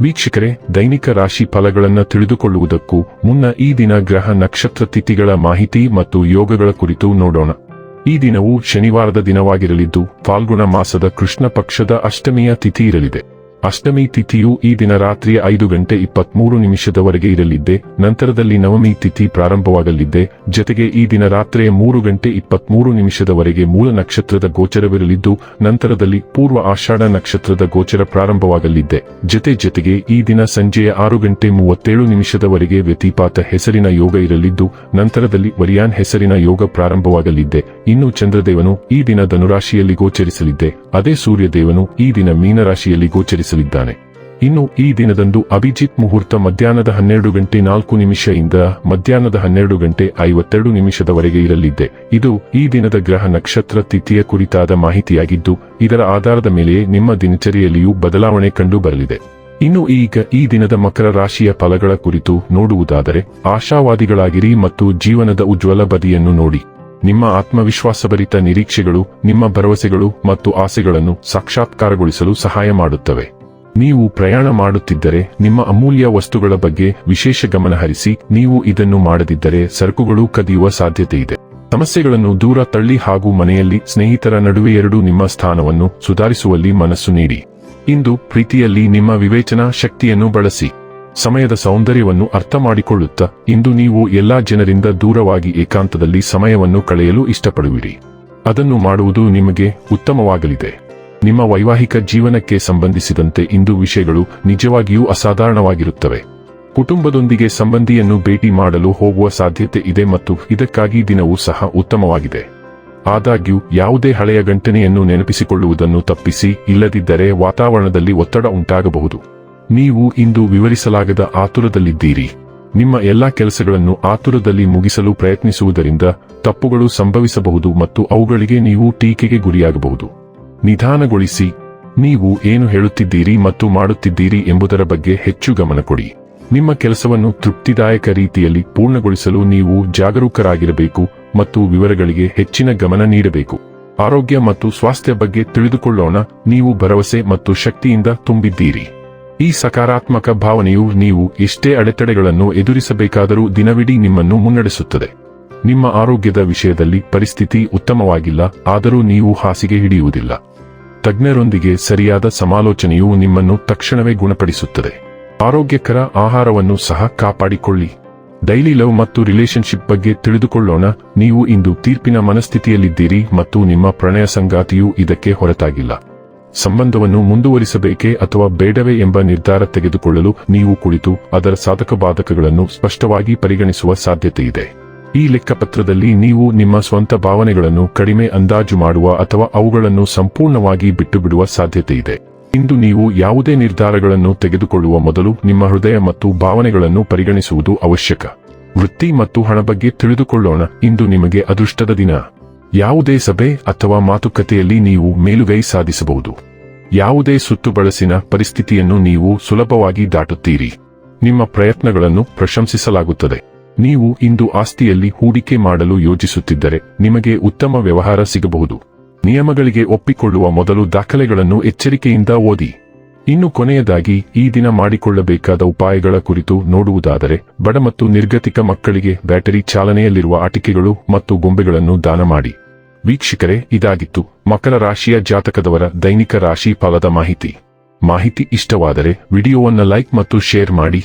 ವೀಕ್ಷಕರೇ, ದೈನಿಕ ರಾಶಿ ಫಲಗಳನ್ನು ತಿಳಿದುಕೊಳ್ಳುವುದಕ್ಕೂ ಮುನ್ನ ಈ ದಿನ ಗ್ರಹ ನಕ್ಷತ್ರ ತಿಥಿಗಳ ಮಾಹಿತಿ ಮತ್ತು ಯೋಗಗಳ ಕುರಿತು ನೋಡೋಣ. ಈ ದಿನವು ಶನಿವಾರದ ದಿನವಾಗಿರಲಿದ್ದು, ಫಾಲ್ಗುಣ ಮಾಸದ ಕೃಷ್ಣ ಪಕ್ಷದ ಅಷ್ಟಮಿಯ ತಿಥಿ ಇರಲಿದೆ. ಅಷ್ಟಮಿ ತಿಥಿಯು ಈ ದಿನ ರಾತ್ರಿ ಐದು ಗಂಟೆ ಇಪ್ಪತ್ಮೂರು ನಿಮಿಷದವರೆಗೆ ಇರಲಿದ್ದೆ, ನಂತರದಲ್ಲಿ ನವಮಿ ತಿಥಿ ಪ್ರಾರಂಭವಾಗಲಿದ್ದೆ, ಜೊತೆಗೆ ಈ ದಿನ ರಾತ್ರಿ ಮೂರು ಗಂಟೆ ಇಪ್ಪತ್ಮೂರು ನಿಮಿಷದವರೆಗೆ ಮೂಲ ನಕ್ಷತ್ರದ ಗೋಚರವಿರಲಿದ್ದು, ನಂತರದಲ್ಲಿ ಪೂರ್ವ ಆಷಾಢ ನಕ್ಷತ್ರದ ಗೋಚರ ಪ್ರಾರಂಭವಾಗಲಿದ್ದೆ, ಜತೆ ಜೊತೆಗೆ ಈ ದಿನ ಸಂಜೆಯ ಆರು ಗಂಟೆ ಮೂವತ್ತೇಳು ನಿಮಿಷದವರೆಗೆ ವ್ಯತಿಪಾತ ಹೆಸರಿನ ಯೋಗ ಇರಲಿದ್ದು, ನಂತರದಲ್ಲಿ ವರಿಯಾನ್ ಹೆಸರಿನ ಯೋಗ ಪ್ರಾರಂಭವಾಗಲಿದ್ದೆ, ಇನ್ನು ಚಂದ್ರದೇವನು ಈ ದಿನ ಧನುರಾಶಿಯಲ್ಲಿ ಗೋಚರಿಸಲಿದ್ದೆ, ಅದೇ ಸೂರ್ಯದೇವನು ಈ ದಿನ ಮೀನರಾಶಿಯಲ್ಲಿ ಗೋಚರಿಸಲಿದ್ದಾನೆ ಇನ್ನು ಈ ದಿನದಂದು ಅಭಿಜಿತ್ ಮುಹೂರ್ತ ಮಧ್ಯಾಹ್ನದ ಹನ್ನೆರಡು ಗಂಟೆ ನಾಲ್ಕು ನಿಮಿಷದಿಂದ ಮಧ್ಯಾಹ್ನದ ಹನ್ನೆರಡು ಗಂಟೆ ಐವತ್ತೆರಡು ನಿಮಿಷದವರೆಗೆ ಇರಲಿದ್ದೆ. ಇದು ಈ ದಿನದ ಗ್ರಹ ನಕ್ಷತ್ರ ತಿಥಿಯ ಕುರಿತಾದ ಮಾಹಿತಿಯಾಗಿದ್ದು, ಇದರ ಆಧಾರದ ಮೇಲೆ ನಿಮ್ಮ ದಿನಚರಿಯಲ್ಲಿಯೂ ಬದಲಾವಣೆ ಕಂಡು ಬರಲಿದೆ ಇನ್ನು ಈಗ ಈ ದಿನದ ಮಕರ ರಾಶಿಯ ಫಲಗಳ ಕುರಿತು ನೋಡುವುದಾದರೆ, ಆಶಾವಾದಿಗಳಾಗಿರಿ ಮತ್ತು ಜೀವನದ ಉಜ್ವಲ ಬದಿಯನ್ನು ನೋಡಿ. ನಿಮ್ಮ ಆತ್ಮವಿಶ್ವಾಸಭರಿತ ನಿರೀಕ್ಷೆಗಳು, ನಿಮ್ಮ ಭರವಸೆಗಳು ಮತ್ತು ಆಸೆಗಳನ್ನು ಸಾಕ್ಷಾತ್ಕಾರಗೊಳಿಸಲು ಸಹಾಯ ಮಾಡುತ್ತವೆ. ನೀವು ಪ್ರಯಾಣ ಮಾಡುತ್ತಿದ್ದರೆ ನಿಮ್ಮ ಅಮೂಲ್ಯ ವಸ್ತುಗಳ ಬಗ್ಗೆ ವಿಶೇಷ ಗಮನ ಹರಿಸಿ, ನೀವು ಇದನ್ನು ಮಾಡದಿದ್ದರೆ ಸರಕುಗಳು ಕದಿಯುವ ಸಾಧ್ಯತೆ ಇದೆ ಸಮಸ್ಯೆಗಳನ್ನು ದೂರ ತಳ್ಳಿ ಹಾಗೂ ಮನೆಯಲ್ಲಿ ಸ್ನೇಹಿತರ ನಡುವೆ ಎರಡು ನಿಮ್ಮ ಸ್ಥಾನವನ್ನು ಸುಧಾರಿಸುವಲ್ಲಿ ಮನಸ್ಸು ನೀಡಿ. ಇಂದು ಪ್ರೀತಿಯಲ್ಲಿ ನಿಮ್ಮ ವಿವೇಚನಾ ಶಕ್ತಿಯನ್ನು ಬಳಸಿ. ಸಮಯದ ಸೌಂದರ್ಯವನ್ನು ಅರ್ಥ ಮಾಡಿಕೊಳ್ಳುತ್ತಾ, ಇಂದು ನೀವು ಎಲ್ಲಾ ಜನರಿಂದ ದೂರವಾಗಿ ಏಕಾಂತದಲ್ಲಿ ಸಮಯವನ್ನು ಕಳೆಯಲು ಇಷ್ಟಪಡುವಿರಿ. ಅದನ್ನು ಮಾಡುವುದು ನಿಮಗೆ ಉತ್ತಮವಾಗಲಿದೆ. ನಿಮ್ಮ ವೈವಾಹಿಕ ಜೀವನಕ್ಕೆ ಸಂಬಂಧಿಸಿದಂತೆ ಇಂದು ವಿಷಯಗಳು ನಿಜವಾಗಿಯೂ ಅಸಾಧಾರಣವಾಗಿರುತ್ತವೆ. ಕುಟುಂಬದೊಂದಿಗೆ ಸಂಬಂಧಿಯನ್ನು ಭೇಟಿ ಮಾಡಲು ಹೋಗುವ ಸಾಧ್ಯತೆ ಇದೆ ಮತ್ತು ಇದಕ್ಕಾಗಿ ದಿನವೂ ಸಹ ಉತ್ತಮವಾಗಿದೆ. ಆದಾಗ್ಯೂ, ಯಾವುದೇ ಹಳೆಯ ಗಂಟನೆಯನ್ನು ನೆನಪಿಸಿಕೊಳ್ಳುವುದನ್ನು ತಪ್ಪಿಸಿ, ಇಲ್ಲದಿದ್ದರೆ ವಾತಾವರಣದಲ್ಲಿ ಒತ್ತಡ ಉಂಟಾಗಬಹುದು. ನೀವು ಇಂದು ವಿವರಿಸಲಾಗದ ಆತುರದಲ್ಲಿದ್ದೀರಿ. ನಿಮ್ಮ ಎಲ್ಲಾ ಕೆಲಸಗಳನ್ನು ಆತುರದಲ್ಲಿ ಮುಗಿಸಲು ಪ್ರಯತ್ನಿಸುವುದರಿಂದ ತಪ್ಪುಗಳು ಸಂಭವಿಸಬಹುದು ಮತ್ತು ಅವುಗಳಿಗೆ ನೀವು ಟೀಕೆಗೆ ಗುರಿಯಾಗಬಹುದು. ನಿಧಾನಗೊಳಿಸಿ, ನೀವು ಏನು ಹೇಳುತ್ತಿದ್ದೀರಿ ಮತ್ತು ಮಾಡುತ್ತಿದ್ದೀರಿ ಎಂಬುದರ ಬಗ್ಗೆ ಹೆಚ್ಚು ಗಮನ ಕೊಡಿ. ನಿಮ್ಮ ಕೆಲಸವನ್ನು ತೃಪ್ತಿದಾಯಕ ರೀತಿಯಲ್ಲಿ ಪೂರ್ಣಗೊಳಿಸಲು ನೀವು ಜಾಗರೂಕರಾಗಿರಬೇಕು ಮತ್ತು ವಿವರಗಳಿಗೆ ಹೆಚ್ಚಿನ ಗಮನ ನೀಡಬೇಕು. ಆರೋಗ್ಯ ಮತ್ತು ಸ್ವಾಸ್ಥ್ಯ ಬಗ್ಗೆ ತಿಳಿದುಕೊಳ್ಳೋಣ, ನೀವು ಭರವಸೆ ಮತ್ತು ಶಕ್ತಿಯಿಂದ ತುಂಬಿದ್ದೀರಿ. ಈ ಸಕಾರಾತ್ಮಕ ಭಾವನೆಯು ನೀವು ಎಷ್ಟೇ ಅಡೆತಡೆಗಳನ್ನು ಎದುರಿಸಬೇಕಾದರೂ ದಿನವಿಡೀ ನಿಮ್ಮನ್ನು ಮುನ್ನಡೆಸುತ್ತದೆ. ನಿಮ್ಮ ಆರೋಗ್ಯದ ವಿಷಯದಲ್ಲಿ ಪರಿಸ್ಥಿತಿ ಉತ್ತಮವಾಗಿಲ್ಲ, ಆದರೂ ನೀವು ಹಾಸಿಗೆ ಹಿಡಿಯುವುದಿಲ್ಲ. ತಜ್ಞರೊಂದಿಗೆ ಸರಿಯಾದ ಸಮಾಲೋಚನೆಯು ನಿಮ್ಮನ್ನು ತಕ್ಷಣವೇ ಗುಣಪಡಿಸುತ್ತದೆ. ಆರೋಗ್ಯಕರ ಆಹಾರವನ್ನು ಸಹ ಕಾಪಾಡಿಕೊಳ್ಳಿ. ಡೈಲಿ ಲವ್ ಮತ್ತು ರಿಲೇಶನ್ಶಿಪ್ ಬಗ್ಗೆ ತಿಳಿದುಕೊಳ್ಳೋಣ, ನೀವು ಇಂದು ತೀರ್ಪಿನ ಮನಸ್ಥಿತಿಯಲ್ಲಿದ್ದೀರಿ ಮತ್ತು ನಿಮ್ಮ ಪ್ರಣಯ ಸಂಗಾತಿಯು ಇದಕ್ಕೆ ಹೊರತಾಗಿಲ್ಲ. ಸಂಬಂಧವನ್ನು ಮುಂದುವರಿಸಬೇಕೇ ಅಥವಾ ಬೇಡವೇ ಎಂಬ ನಿರ್ಧಾರ ತೆಗೆದುಕೊಳ್ಳಲು ನೀವು ಕುಳಿತು ಅದರ ಸಾಧಕ ಬಾಧಕಗಳನ್ನು ಸ್ಪಷ್ಟವಾಗಿ ಪರಿಗಣಿಸುವ ಸಾಧ್ಯತೆ ಇದೆ ಈ ಲೆಕ್ಕಪತ್ರದಲ್ಲಿ ನೀವು ನಿಮ್ಮ ಸ್ವಂತ ಭಾವನೆಗಳನ್ನು ಕಡಿಮೆ ಅಂದಾಜು ಮಾಡುವ ಅಥವಾ ಅವುಗಳನ್ನು ಸಂಪೂರ್ಣವಾಗಿ ಬಿಟ್ಟುಬಿಡುವ ಸಾಧ್ಯತೆ ಇದೆ. ಇಂದು ನೀವು ಯಾವುದೇ ನಿರ್ಧಾರಗಳನ್ನು ತೆಗೆದುಕೊಳ್ಳುವ ಮೊದಲು ನಿಮ್ಮ ಹೃದಯ ಮತ್ತು ಭಾವನೆಗಳನ್ನು ಪರಿಗಣಿಸುವುದು ಅವಶ್ಯಕ. ವೃತ್ತಿ ಮತ್ತು ಹಣ ಬಗ್ಗೆ ತಿಳಿದುಕೊಳ್ಳೋಣ. ಇಂದು ನಿಮಗೆ ಅದೃಷ್ಟದ ದಿನ. ಯಾವುದೇ ಸಭೆ ಅಥವಾ ಮಾತುಕತೆಯಲ್ಲಿ ನೀವು ಮೇಲುಗೈ ಸಾಧಿಸಬಹುದು. ಯಾವುದೇ ಸುತ್ತು ಬಳಸಿನ ಪರಿಸ್ಥಿತಿಯನ್ನು ನೀವು ಸುಲಭವಾಗಿ ದಾಟುತ್ತೀರಿ. ನಿಮ್ಮ ಪ್ರಯತ್ನಗಳನ್ನು ಪ್ರಶಂಸಿಸಲಾಗುತ್ತದೆ. ನೀವು ಇಂದು ಆಸ್ತಿಯಲ್ಲಿ ಹೂಡಿಕೆ ಮಾಡಲು ಯೋಜಿಸುತ್ತಿದ್ದರೆ ನಿಮಗೆ ಉತ್ತಮ ವ್ಯವಹಾರ ಸಿಗಬಹುದು. ನಿಯಮಗಳಿಗೆ ಒಪ್ಪಿಕೊಳ್ಳುವ ಮೊದಲು ದಾಖಲೆಗಳನ್ನು ಎಚ್ಚರಿಕೆಯಿಂದ ಓದಿ. ಇನ್ನು ಕೊನೆಯದಾಗಿ, ಈ ದಿನ ಮಾಡಿಕೊಳ್ಳಬೇಕಾದ ಉಪಾಯಗಳ ಕುರಿತು ನೋಡುವುದಾದರೆ, ಬಡ ಮತ್ತು ನಿರ್ಗತಿಕ ಮಕ್ಕಳಿಗೆ ಬ್ಯಾಟರಿ ಚಾಲನೆಯಲ್ಲಿರುವ ಆಟಿಕೆಗಳು ಮತ್ತು ಗೊಂಬೆಗಳನ್ನು ದಾನ ಮಾಡಿ. ವೀಕ್ಷಕರೇ, ಇದಾಗಿತ್ತು ಮಕರ ರಾಶಿಯ ಜಾತಕದವರ ದೈನಿಕ ರಾಶಿ ಫಲದ ಮಾಹಿತಿ. ಮಾಹಿತಿ ಇಷ್ಟವಾದರೆ ವಿಡಿಯೋವನ್ನು ಲೈಕ್ ಮತ್ತು ಶೇರ್ ಮಾಡಿ.